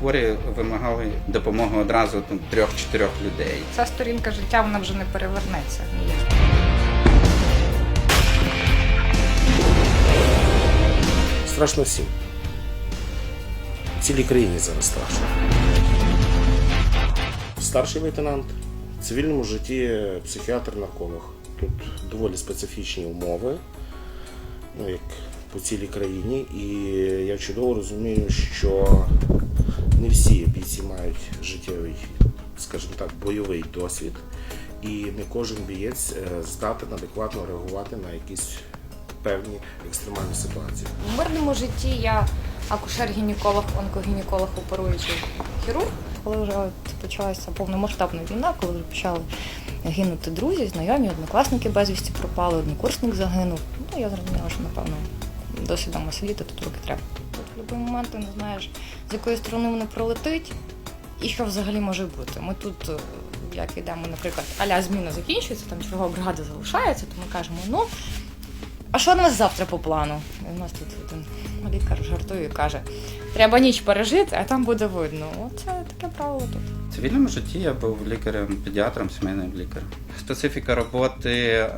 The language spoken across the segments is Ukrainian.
хворі вимагали допомоги одразу там, трьох-чотирьох людей. Ця сторінка життя вона вже не перевернеться. Страшно всім. Цілій країні зараз страшно. Старший лейтенант в цивільному житті психіатр-нарколог. Тут доволі специфічні умови, ну, як по цілій країні. І я чудово розумію, що не всі бійці мають життєвий, скажімо так, бойовий досвід. І не кожен бієць е, здатен адекватно реагувати на якісь певні екстремальні ситуації. В мирному житті я акушер-гінеколог, онкогінеколог, оперуючий хірург. Коли вже почалася повномасштабна війна, коли вже почали гинути друзі, знайомі, однокласники безвісті пропали, однокурсник загинув. Ну я зрозуміла, що напевно досі сидіти тут руки треба. Будь-який момент ти не знаєш, з якої сторони воно пролетить і що взагалі може бути. Ми тут, е, як йдемо, наприклад, аля зміна закінчується, там чергова бригада залишається, то ми кажемо, ну. А що у нас завтра по плану? У нас тут один лікар жартує і каже: треба ніч пережити, а там буде видно. Оце таке правило тут. В цивільному житті я був лікарем-педіатром, сімейним лікарем. Специфіка роботи е,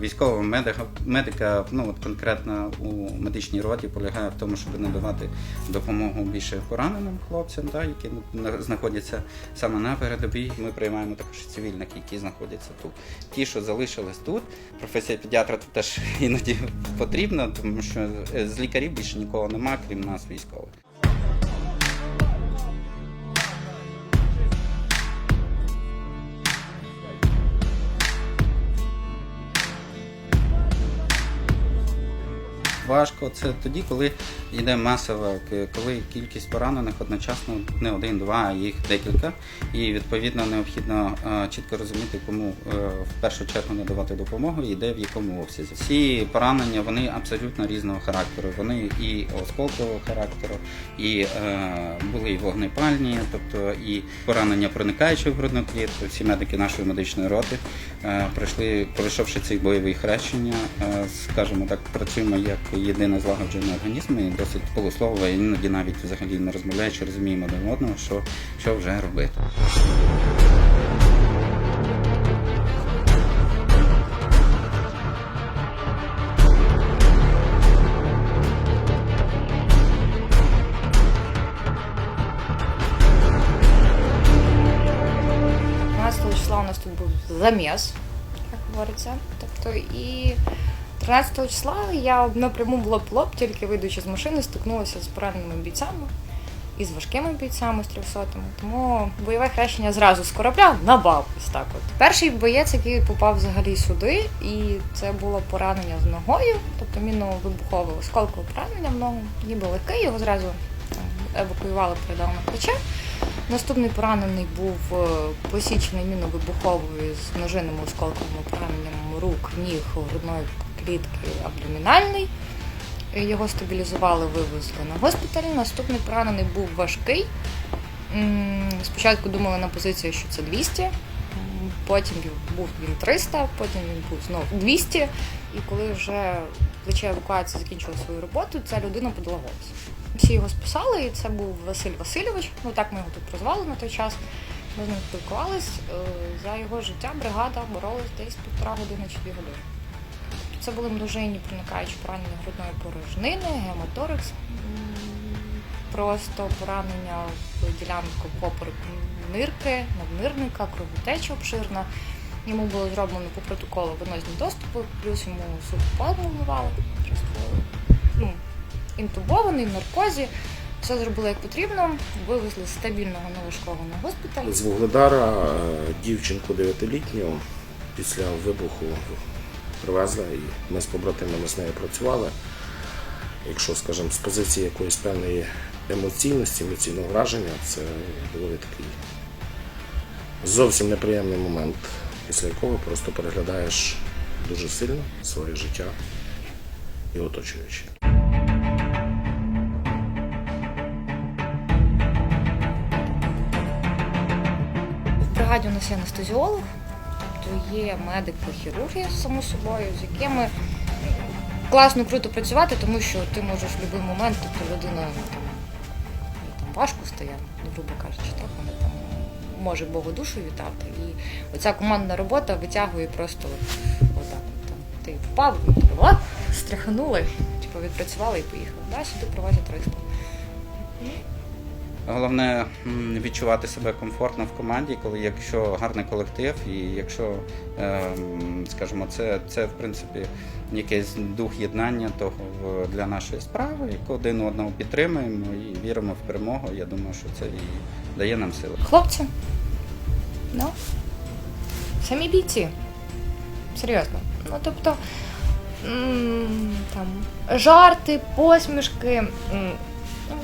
військового медика, медика, ну от конкретно у медичній роті полягає в тому, щоб надавати допомогу більше пораненим хлопцям, да, які знаходяться саме на передовій. Ми приймаємо також цивільних, які знаходяться тут. Ті, що залишились тут, професія педіатра тут теж іноді потрібна, тому що е, з лікарів більше нікого нема, крім нас, військових. Важко це тоді, коли йде масова, коли кількість поранених одночасно не один, два, а їх декілька. І відповідно необхідно е, чітко розуміти, кому е, в першу чергу надавати допомогу і де в якому обсязі. Ці поранення вони абсолютно різного характеру. Вони і осколкового характеру, і е, були і вогнепальні, тобто і поранення проникаючи в грудну клітку. Всі медики нашої медичної роти пройшли, пройшовши ці бойові хрещення, е, скажімо так, працюємо як єдине злагоджений організм і досить полуслово, іноді навіть взагалі не розмовляючи, розуміємо один одного, що, що вже робити. – заміс, як говориться. Тобто і 13 числа я напряму в лоб-лоб, тільки вийдучи з машини, стикнулася з пораненими бійцями і з важкими бійцями, з 300 Тому бойове хрещення зразу з корабля на бал. Ось так от. Перший боєць, який попав взагалі сюди, і це було поранення з ногою, тобто мінно-вибухове осколкове поранення в ногу, ніби легке, його зразу там, евакуювали, передали на плече. Наступний поранений був е, посічений міновибуховою з множинними осколковими пораненнями рук, ніг, грудної клітки, абдомінальний. Його стабілізували, вивезли на госпіталь. Наступний поранений був важкий. Спочатку думали на позиції, що це 200, потім був він 300, потім він був знову 200. І коли вже плече евакуації закінчило свою роботу, ця людина подала голос. Всі його списали, і це був Василь Васильович. Ну так ми його тут прозвали на той час. Ми з ним спілкувались. Е, За його життя бригада боролась десь півтора години чи дві години. Це були множинні проникаючі поранення грудної порожнини, гематорикс, просто поранення в ділянку попереку нирки, наднирника, кровотеча обширна. Йому було зроблено по протоколу венозні доступи, плюс йому субпалму вливали. Просто ну, інтубований в наркозі. Все зробили як потрібно, вивезли стабільного новошкого на госпіталь. З Вугледара е, дівчинку 9-літню після вибуху привезли, і ми з побратимами з нею працювали. Якщо, скажімо, з позиції якоїсь певної емоційності, емоційного враження, це доволі такий зовсім неприємний момент, після якого просто переглядаєш дуже сильно своє життя і оточуючи. Бригаді у нас є анестезіолог, тобто є медики-хірурги, само собою, з якими класно круто працювати, тому що ти можеш в будь-який момент, тобто людина там, там важко стає, ну, грубо кажучи, так вони там може Богу душу віддати. І оця командна робота витягує просто отак. от Там, ти впав, оп, стряхнули, типу відпрацювали і поїхали. Да, сюди привозять 300. Головне відчувати себе комфортно в команді, коли якщо гарний колектив, і якщо, ем, скажімо, це, це в принципі якийсь дух єднання того для нашої справи, як один одного підтримуємо і віримо в перемогу. Я думаю, що це і дає нам сили. Хлопці. Ну. Самі бійці. Серйозно. Ну, тобто. Там, жарти, посмішки. Ну,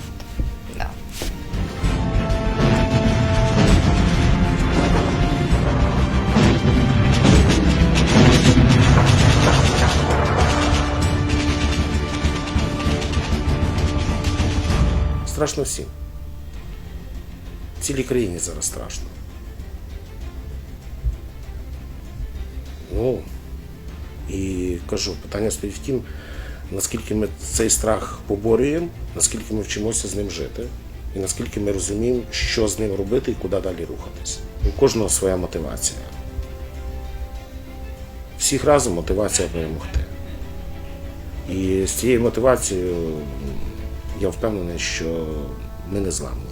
Страшно всім. Цілій країні зараз страшно. Ну, і кажу, питання стоїть в тім, наскільки ми цей страх поборюємо, наскільки ми вчимося з ним жити, і наскільки ми розуміємо, що з ним робити і куди далі рухатись. У кожного своя мотивація. Всіх разом мотивація перемогти. І з цією мотивацією я впевнений, що ми не зламні.